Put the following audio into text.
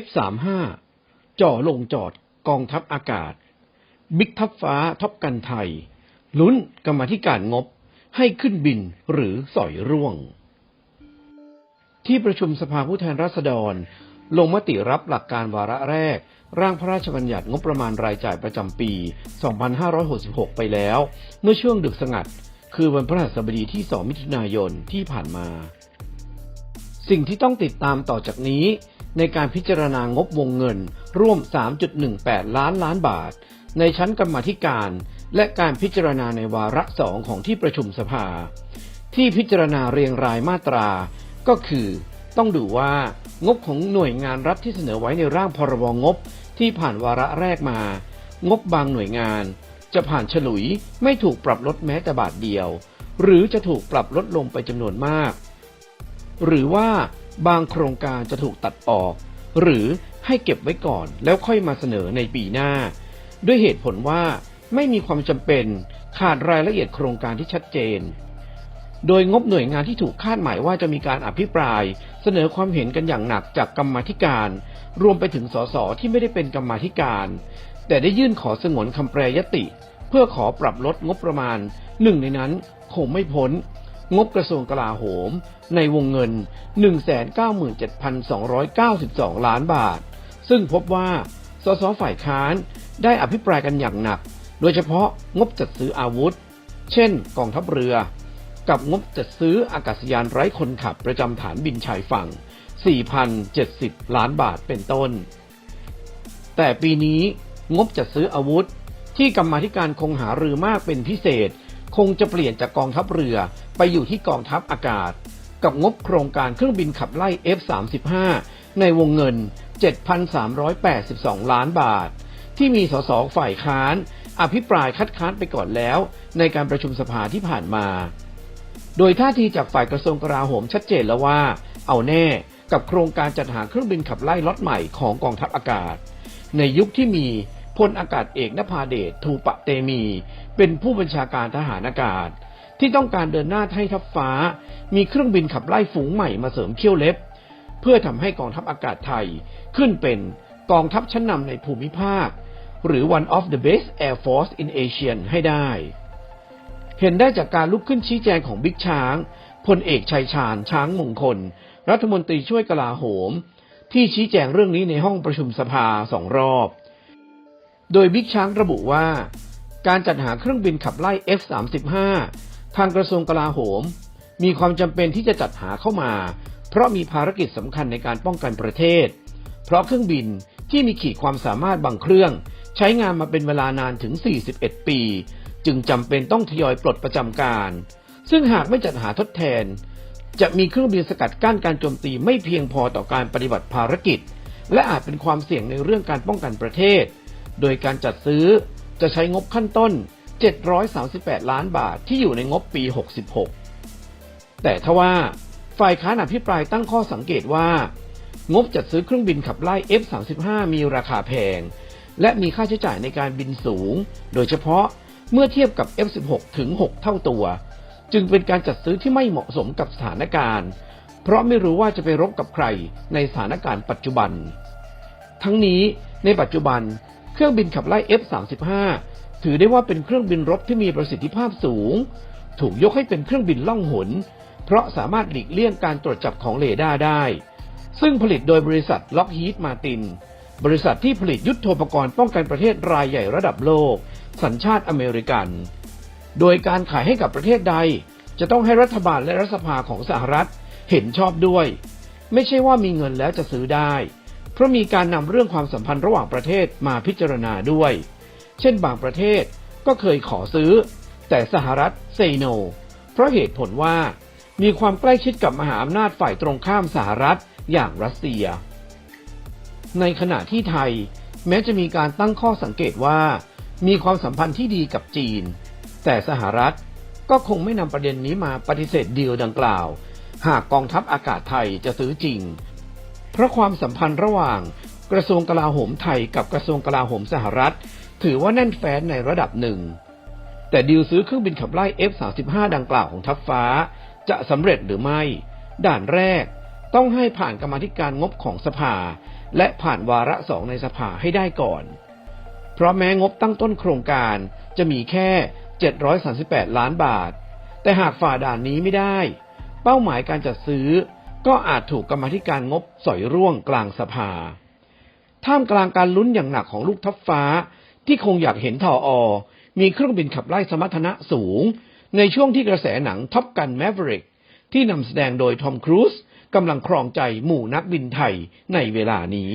F35 จ่อลงจอดกองทัพอากาศ บิ๊กทัพฟ้าท็อปกันไทย ลุ้นกรรมธิการงบให้ขึ้นบินหรือสอยร่วง ที่ประชุมสภาผู้แทนราษฎร ลงมติรับหลักการวาระแรก ร่างพระราชบัญญัติงบประมาณรายจ่ายประจำปี 2566 ไปแล้ว เมื่อช่วงดึกสงัด คือวันพฤหัสบดีที่ 2 มิถุนายนที่ผ่านมา สิ่งที่ต้องติดตามต่อจากนี้ ในการพิจารณางบวงเงิน ร่วม 3.18 ล้านล้านบาท ในชั้นกรรมาธิการ และการพิจารณาในวาระสองของที่ประชุมสภา ที่พิจารณาเรียงรายมาตรา ก็คือ ต้องดูว่างบของหน่วยงานรัฐที่เสนอไว้ในร่างพรบงบที่ผ่านวาระแรกมา งบบางหน่วยงาน จะผ่านฉลุยไม่ถูกปรับลดแม้แต่บาทเดียว หรือจะถูกปรับลดลงไปจำนวนมาก หรือว่า บางโครงการจะถูกตัดออก หรือให้เก็บไว้ก่อนแล้วค่อยมาเสนอในปีหน้า ด้วยเหตุผลว่าไม่มีความจำเป็นขาดรายละเอียดโครงการที่ชัดเจน โดยงบหน่วยงานที่ถูกคาดหมายว่าจะมีการอภิปราย เสนอความเห็นกันอย่างหนักจากกรรมธิการ รวมไปถึงสสที่ไม่ได้เป็นกรรมธิการ แต่ได้ยื่นขอสงวนคำแปรยติ เพื่อขอปรับลดงบประมาณหนึ่งในนั้นคงไม่พ้น งบกระทรวงกลาโหม ในวงเงิน 197,292 ล้านบาท ซึ่งพบว่า สสฝ่ายค้านได้อภิปรายกันอย่างหนัก โดยเฉพาะงบจัดซื้ออาวุธ เช่น กองทัพเรือ กับงบจัดซื้ออากาศยานไร้คนขับประจำฐานบินชายฝั่ง 4,070 ล้านบาทเป็นต้น แต่ปีนี้งบจัดซื้ออาวุธที่กรรมาธิการคงหารือมากเป็นพิเศษ คงจะเปลี่ยนจากกองทัพเรือไปอยู่ที่กองทัพอากาศ กับงบโครงการเครื่องบินขับไล่ F35 ในวงเงิน 7,382 ล้านบาท ที่มีสสฝ่ายค้าน อภิปรายคัดค้านไปก่อนแล้ว ในการประชุมสภาที่ผ่านมา โดยท่าทีจากฝ่ายกระทรวงกลาโหมชัดเจนแล้วว่า เอาแน่กับโครงการจัดหาเครื่องบินขับไล่ล็อตใหม่ของกองทัพอากาศ ในยุคที่มี พลอากาศเอกนภาเดชทูปะเตมี เป็นผู้บัญชาการทหารอากาศ ที่ต้องการเดินหน้าให้ทัพฟ้า มีเครื่องบินขับไล่ฝูงใหม่มาเสริมเขี้ยวเล็บ เพื่อทำให้กองทัพอากาศไทยขึ้นเป็นกองทัพชั้นนำในภูมิภาค หรือ one of the best air force in Asia ให้ได้ เห็นได้จากการลุกขึ้นชี้แจงของบิ๊กช้างพลเอกชัยชาญช้างมงคล รัฐมนตรีช่วยกลาโหม ที่ชี้แจงเรื่องนี้ในห้องประชุมสภาสองรอบ โดยบิ๊กช้างระบุว่า การจัดหาเครื่องบินขับไล่ F35 ทางกระทรวงกลาโหม มีความจำเป็นที่จะจัดหาเข้ามา เพราะมีภารกิจสำคัญในการป้องกันประเทศ เพราะเครื่องบินที่มีขีดความสามารถบางเครื่อง ใช้งานมาเป็นเวลานานถึง 41 ปี จึงจำเป็นต้องทยอยปลดประจำการ ซึ่งหากไม่จัดหาทดแทน จะมีเครื่องบินสกัดกั้นการโจมตีไม่เพียงพอต่อการปฏิบัติภารกิจ และอาจเป็นความเสี่ยงในเรื่องการป้องกันประเทศ โดยการจัดซื้อจะใช้งบขั้นต้น 738 ล้านบาทที่อยู่ในงบปี 66 แต่ทว่าฝ่ายค้านอภิปรายตั้งข้อสังเกตว่า งบจัดซื้อเครื่องบินขับไล่ F35 มีราคาแพง และมีค่าใช้จ่ายในการบินสูง โดยเฉพาะเมื่อเทียบกับ F16 ถึง 6 เท่าตัว จึงเป็นการจัดซื้อที่ไม่เหมาะสมกับสถานการณ์ เพราะไม่รู้ว่าจะไปรบกับใครในสถานการณ์ปัจจุบัน ทั้งนี้ในปัจจุบัน เครื่องบินขับไล่ F35 ถือได้ว่าเป็นเครื่องบินรบที่มีประสิทธิภาพสูง ถูกยกให้เป็นเครื่องบินล่องหน เพราะสามารถหลีกเลี่ยงการตรวจจับของเรดาร์ได้ ซึ่งผลิตโดยบริษัทล็อกฮีดมาติน บริษัทที่ผลิตยุทธโธปกรณ์ป้องกันประเทศรายใหญ่ระดับโลก สัญชาติอเมริกัน โดยการขายให้กับประเทศใด จะต้องให้รัฐบาลและรัฐสภาของสหรัฐเห็นชอบด้วย ไม่ใช่ว่ามีเงินแล้วจะซื้อได้ เพราะมีการนำเรื่องความสัมพันธ์ระหว่างประเทศมาพิจารณาด้วย เช่นบางประเทศก็เคยขอซื้อ แต่สหรัฐเซโน เพราะเหตุผลว่า มีความใกล้ชิดกับมหาอำนาจฝ่ายตรงข้ามสหรัฐอย่างรัสเซีย ในขณะที่ไทย แม้จะมีการตั้งข้อสังเกตว่า มีความสัมพันธ์ที่ดีกับจีน แต่สหรัฐก็คงไม่นำประเด็นนี้มาปฏิเสธดีลดังกล่าว หากกองทัพอากาศไทยจะซื้อจริง เพราะความสัมพันธ์ระหว่างกระทรวงกลาโหมไทยกับกระทรวงกลาโหมสหรัฐ ถือว่าแน่นแฟ้นในระดับหนึ่ง แต่ดีลซื้อเครื่องบินขับไล่ F35 ดังกล่าวของทัพฟ้า จะสำเร็จหรือไม่ ด่านแรกต้องให้ผ่านกรรมธิการงบของสภา และผ่านวาระสองในสภาให้ได้ก่อน เพราะแม้งบตั้งต้นโครงการจะมีแค่ 738 ล้านบาท แต่หากฝ่าด่านนี้ไม่ได้ เป้าหมายการจัดซื้อ ก็อาจถูกกรรมาธิการงบสอยร่วงกลางสภา ท่ามกลางการลุ้นอย่างหนักของลูกทัพฟ้า ที่คงอยากเห็นทออ มีเครื่องบินขับไล่สมรรถนะสูง ในช่วงที่กระแสหนังท็อปกันแมฟริกที่นำแสดงโดยทอมครูซกำลังครองใจหมู่นักบินไทยในเวลานี้